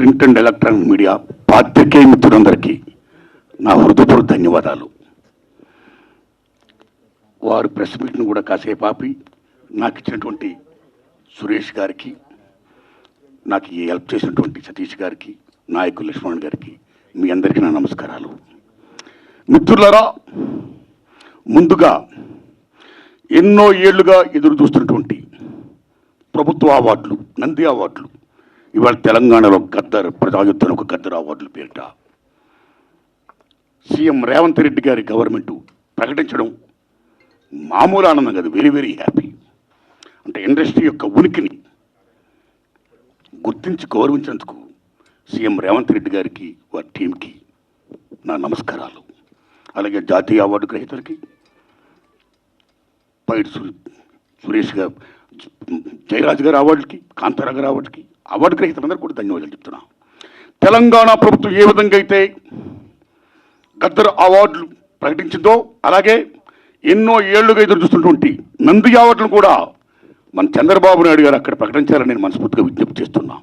Print and electronic media పాత్రికేయ మిత్రులందరికీ నా హృదయపూర్వక ధన్యవాదాలు. వారు ప్రెస్ మీట్ను కూడా కాసేపు ఆపి నాకు ఇచ్చినటువంటి సురేష్ గారికి నాకు హెల్ప్ చేసినటువంటి సతీష్ గారికి నాయకులు లక్ష్మణ్ గారికి మీ అందరికీ నా నమస్కారాలు. మిత్రులరా ముందుగా ఎన్నో ఏళ్ళుగా ఎదురు చూస్తున్నటువంటి ప్రభుత్వ అవార్డులు నంది అవార్డులు ఇవాళ తెలంగాణలో గద్దర్ ప్రజాయుద్ధం ఒక గద్దర్ అవార్డులు పేరిట సీఎం రేవంత్ రెడ్డి గారి గవర్నమెంట్ ప్రకటించడం మామూలు ఆనందం కాదు వెరీ వెరీ హ్యాపీ అంటే ఇండస్ట్రీ యొక్క ఉనికిని గుర్తించి గౌరవించినందుకు సీఎం రేవంత్ రెడ్డి గారికి వారి టీంకి నా నమస్కారాలు. అలాగే జాతీయ అవార్డు గ్రహీతలకి పైడి సురేష్ గారు జయరాజు గారి అవార్డుకి కాంతారా గారి అవార్డుకి అవార్డు గ్రహీతలందరూ కూడా ధన్యవాదాలు చెప్తున్నా. తెలంగాణ ప్రభుత్వం ఏ విధంగా అయితే గద్దర్ అవార్డులు ప్రకటించిందో అలాగే ఎన్నో ఏళ్ళుగా ఎదురు చూస్తున్నటువంటి నంది అవార్డులు కూడా మన చంద్రబాబు నాయుడు గారు అక్కడ ప్రకటించారని నేను మనస్ఫూర్తిగా విజ్ఞప్తి చేస్తున్నాను